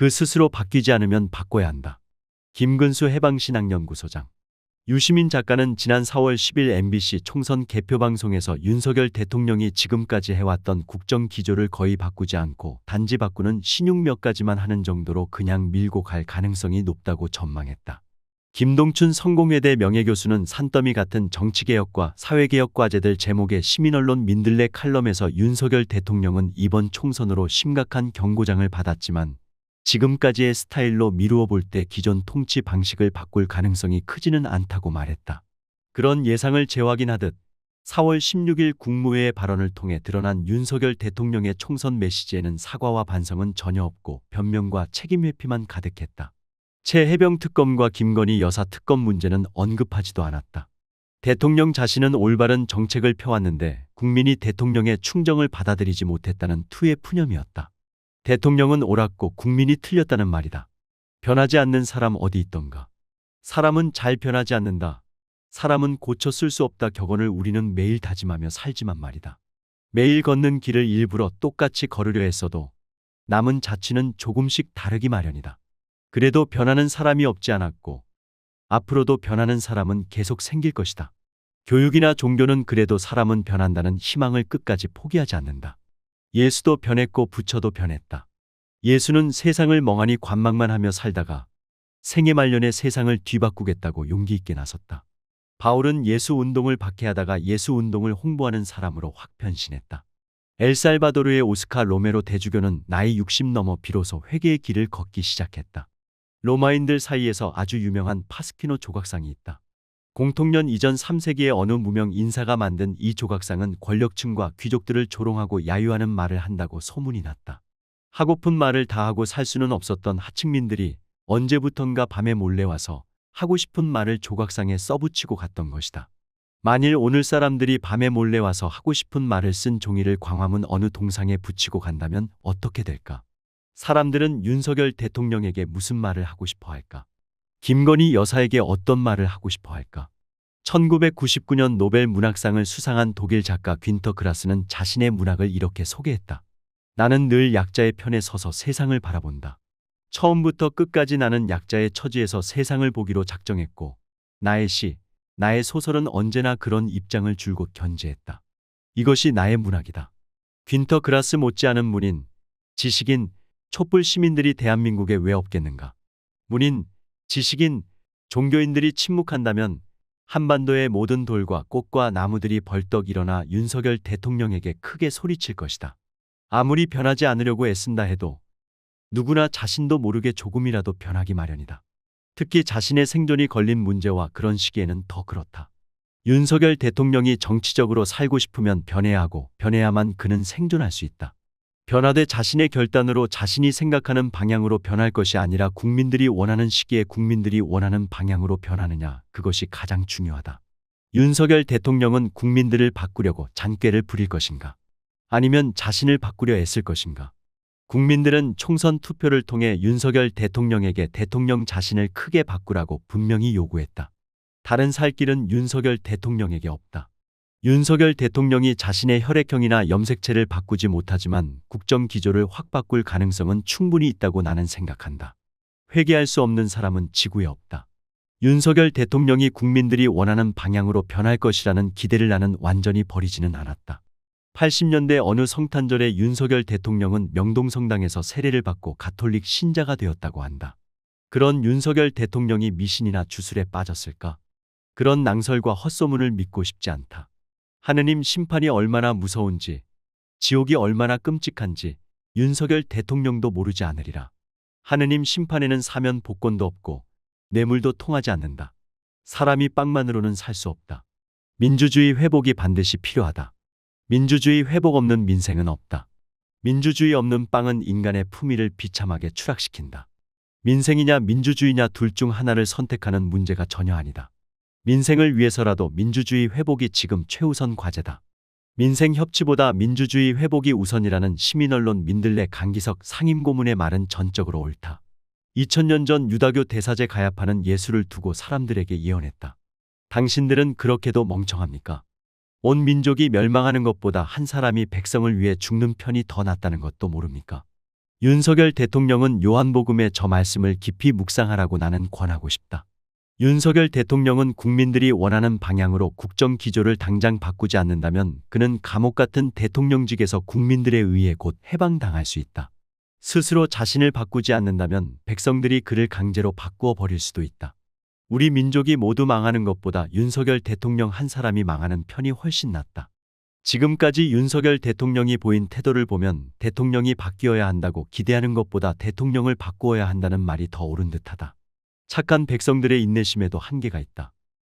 그 스스로 바뀌지 않으면 바꿔야 한다. 김근수 해방신학연구소장. 유시민 작가는 지난 4월 10일 MBC 총선 개표 방송에서 윤석열 대통령이 지금까지 해왔던 국정 기조를 거의 바꾸지 않고 단지 바꾸는 신용 몇 가지만 하는 정도로 그냥 밀고 갈 가능성이 높다고 전망했다. 김동춘 성공회대 명예교수는 산더미 같은 정치개혁과 사회개혁 과제들 제목의 시민언론 민들레 칼럼에서 윤석열 대통령은 이번 총선으로 심각한 경고장을 받았지만 지금까지의 스타일로 미루어 볼 때 기존 통치 방식을 바꿀 가능성이 크지는 않다고 말했다. 그런 예상을 재확인하듯 4월 16일 국무회의 발언을 통해 드러난 윤석열 대통령의 총선 메시지에는 사과와 반성은 전혀 없고 변명과 책임 회피만 가득했다. 최 해병 특검과 김건희 여사 특검 문제는 언급하지도 않았다. 대통령 자신은 올바른 정책을 펴왔는데 국민이 대통령의 충정을 받아들이지 못했다는 투의 푸념이었다. 대통령은 옳았고 국민이 틀렸다는 말이다. 변하지 않는 사람 어디 있던가. 사람은 잘 변하지 않는다. 사람은 고쳐 쓸 수 없다 격언을 우리는 매일 다짐하며 살지만 말이다. 매일 걷는 길을 일부러 똑같이 걸으려 했어도 남은 자취는 조금씩 다르기 마련이다. 그래도 변하는 사람이 없지 않았고 앞으로도 변하는 사람은 계속 생길 것이다. 교육이나 종교는 그래도 사람은 변한다는 희망을 끝까지 포기하지 않는다. 예수도 변했고 부처도 변했다. 예수는 세상을 멍하니 관망만 하며 살다가 생애 말년에 세상을 뒤바꾸겠다고 용기 있게 나섰다. 바울은 예수 운동을 박해하다가 예수 운동을 홍보하는 사람으로 확 변신했다. 엘살바도르의 오스카 로메로 대주교는 나이 60 넘어 비로소 회개의 길을 걷기 시작했다. 로마인들 사이에서 아주 유명한 파스키노 조각상이 있다. 공통년 이전 3세기의 어느 무명 인사가 만든 이 조각상은 권력층과 귀족들을 조롱하고 야유하는 말을 한다고 소문이 났다. 하고픈 말을 다 하고 살 수는 없었던 하층민들이 언제부턴가 밤에 몰래 와서 하고 싶은 말을 조각상에 써붙이고 갔던 것이다. 만일 오늘 사람들이 밤에 몰래 와서 하고 싶은 말을 쓴 종이를 광화문 어느 동상에 붙이고 간다면 어떻게 될까? 사람들은 윤석열 대통령에게 무슨 말을 하고 싶어 할까? 김건희 여사에게 어떤 말을 하고 싶어 할까? 1999년 노벨 문학상을 수상한 독일 작가 귄터 그라스는 자신의 문학을 이렇게 소개했다. 나는 늘 약자의 편에 서서 세상을 바라본다. 처음부터 끝까지 나는 약자의 처지에서 세상을 보기로 작정했고, 나의 시, 나의 소설은 언제나 그런 입장을 줄곧 견지했다. 이것이 나의 문학이다. 귄터 그라스 못지않은 문인, 지식인, 촛불 시민들이 대한민국에 왜 없겠는가? 문인, 지식인, 종교인들이 침묵한다면 한반도의 모든 돌과 꽃과 나무들이 벌떡 일어나 윤석열 대통령에게 크게 소리칠 것이다. 아무리 변하지 않으려고 애쓴다 해도 누구나 자신도 모르게 조금이라도 변하기 마련이다. 특히 자신의 생존이 걸린 문제와 그런 시기에는 더 그렇다. 윤석열 대통령이 정치적으로 살고 싶으면 변해야 하고 변해야만 그는 생존할 수 있다. 변화돼 자신의 결단으로 자신이 생각하는 방향으로 변할 것이 아니라 국민들이 원하는 시기에 국민들이 원하는 방향으로 변하느냐, 그것이 가장 중요하다. 윤석열 대통령은 국민들을 바꾸려고 잔꾀를 부릴 것인가? 아니면 자신을 바꾸려 애쓸 것인가? 국민들은 총선 투표를 통해 윤석열 대통령에게 대통령 자신을 크게 바꾸라고 분명히 요구했다. 다른 살 길은 윤석열 대통령에게 없다. 윤석열 대통령이 자신의 혈액형이나 염색체를 바꾸지 못하지만 국정 기조를 확 바꿀 가능성은 충분히 있다고 나는 생각한다. 회개할 수 없는 사람은 지구에 없다. 윤석열 대통령이 국민들이 원하는 방향으로 변할 것이라는 기대를 나는 완전히 버리지는 않았다. 80년대 어느 성탄절에 윤석열 대통령은 명동성당에서 세례를 받고 가톨릭 신자가 되었다고 한다. 그런 윤석열 대통령이 미신이나 주술에 빠졌을까? 그런 낭설과 헛소문을 믿고 싶지 않다. 하느님 심판이 얼마나 무서운지, 지옥이 얼마나 끔찍한지 윤석열 대통령도 모르지 않으리라. 하느님 심판에는 사면 복권도 없고 뇌물도 통하지 않는다. 사람이 빵만으로는 살 수 없다. 민주주의 회복이 반드시 필요하다. 민주주의 회복 없는 민생은 없다. 민주주의 없는 빵은 인간의 품위를 비참하게 추락시킨다. 민생이냐 민주주의냐 둘 중 하나를 선택하는 문제가 전혀 아니다. 민생을 위해서라도 민주주의 회복이 지금 최우선 과제다. 민생 협치보다 민주주의 회복이 우선이라는 시민언론 민들레 강기석 상임고문의 말은 전적으로 옳다. 2000년 전 유다교 대사제 가야파는 예수를 두고 사람들에게 예언했다. 당신들은 그렇게도 멍청합니까? 온 민족이 멸망하는 것보다 한 사람이 백성을 위해 죽는 편이 더 낫다는 것도 모릅니까? 윤석열 대통령은 요한복음의 저 말씀을 깊이 묵상하라고 나는 권하고 싶다. 윤석열 대통령은 국민들이 원하는 방향으로 국정 기조를 당장 바꾸지 않는다면 그는 감옥 같은 대통령직에서 국민들에 의해 곧 해방당할 수 있다. 스스로 자신을 바꾸지 않는다면 백성들이 그를 강제로 바꾸어 버릴 수도 있다. 우리 민족이 모두 망하는 것보다 윤석열 대통령 한 사람이 망하는 편이 훨씬 낫다. 지금까지 윤석열 대통령이 보인 태도를 보면 대통령이 바뀌어야 한다고 기대하는 것보다 대통령을 바꾸어야 한다는 말이 더 옳은 듯하다. 착한 백성들의 인내심에도 한계가 있다.